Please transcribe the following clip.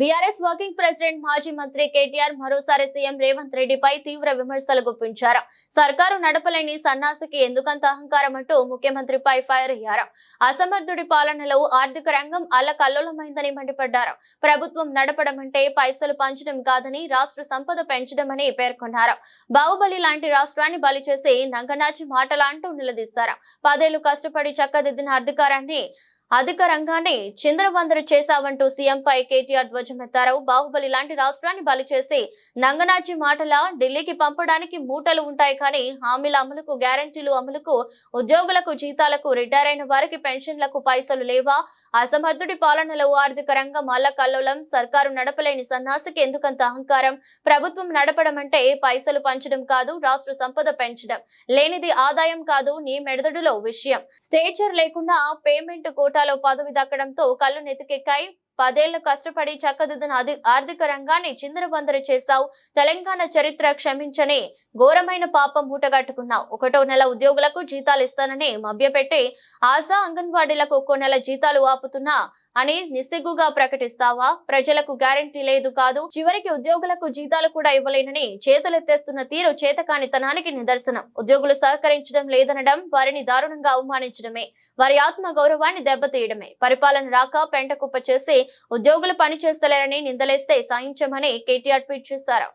BRS working president మాజీ మంత్రి కేటీఆర్ మరోసారి సీఎం రేవంత్ రెడ్డిపై తీవ్ర విమర్శలు గుప్పించారు. సర్కారు నడపలేని సన్నాసికి ఎందుకంత అహంకారం అంటూ ముఖ్యమంత్రిపై ఫైర్ అయ్యారు. అసమర్థుడి పాలనలో ఆర్థిక రంగం అల్లకల్లోలమైందని మండిపడ్డారు. ప్రభుత్వం నడపడం అంటే పైసలు పంచడం కాదని రాష్ట్ర సంపద పెంచడమని పేర్కొన్నారు. బాహుబలి లాంటి రాష్ట్రాన్ని బలి చేసి నంగనాచి మాటలాంటూ నిలదీశారు. పదేళ్ళు కష్టపడి చక్కదిద్దిన అధికారాన్ని అధిక రంగాన్ని చిందరవందర చేశావంటూ సీఎంపై కేటీఆర్ ధ్వజమెత్తారు బాహుబలి లాంటి రాష్ట్రాన్ని బలి చేసి నంగనాచి మాటల ఢిల్లీకి పంపడానికి మూటలు ఉంటాయి కానీ హామీల అమలుకు గ్యారంటీలు అమలుకు ఉద్యోగులకు జీతాలకు రిటైర్ అయిన వారికి పెన్షన్లకు పైసలు లేవా? అసమర్థుడి పాలనలో ఆర్థిక రంగం అల్లకల్లోలం సర్కారు నడపలేని సన్నాసికి ఎందుకంత అహంకారం? ప్రభుత్వం నడపడం అంటే పైసలు పంచడం కాదు రాష్ట్ర సంపద పెంచడం. లేనిది ఆదాయం కాదు నీ మెడదడులో విషయం. స్టేచర్ లేకుండా పేమెంట్ కోట కోటాలో పదవి దక్కడంతో కళ్ళు నెతికెక్కాయి. పదేళ్ళు కష్టపడి చక్కదిద్దిన ఆర్థిక రంగాన్ని చిందరబందరు చేశావు. తెలంగాణ చరిత్ర క్షమించని ఘోరమైన పాపం మూటగట్టుకున్నావు. ఒకటో నెల ఉద్యోగులకు జీతాలు ఇస్తానని మభ్యపెట్టి ఆశా అంగన్వాడీలకు ఒక్కో నెల జీతాలు ఆపుతున్నా అని నిస్సిగ్గుగా ప్రకటిస్తావా? ప్రజలకు గ్యారంటీ లేదు కాదు. చివరికి ఉద్యోగులకు జీతాలు కూడా ఇవ్వలేనని చేతులెత్తేస్తున్న తీరు చేతకానితనానికి నిదర్శనం. ఉద్యోగులు సహకరించడం లేదనడం వారిని దారుణంగా అవమానించడమే వారి ఆత్మ గౌరవాన్ని దెబ్బతీయడమే. పరిపాలన రాక పెంట కుప్ప చేసి ఉద్యోగులు పనిచేస్తలేరని నిందలేస్తే సాయించమని కేటీఆర్ ట్వీట్ చేశారు.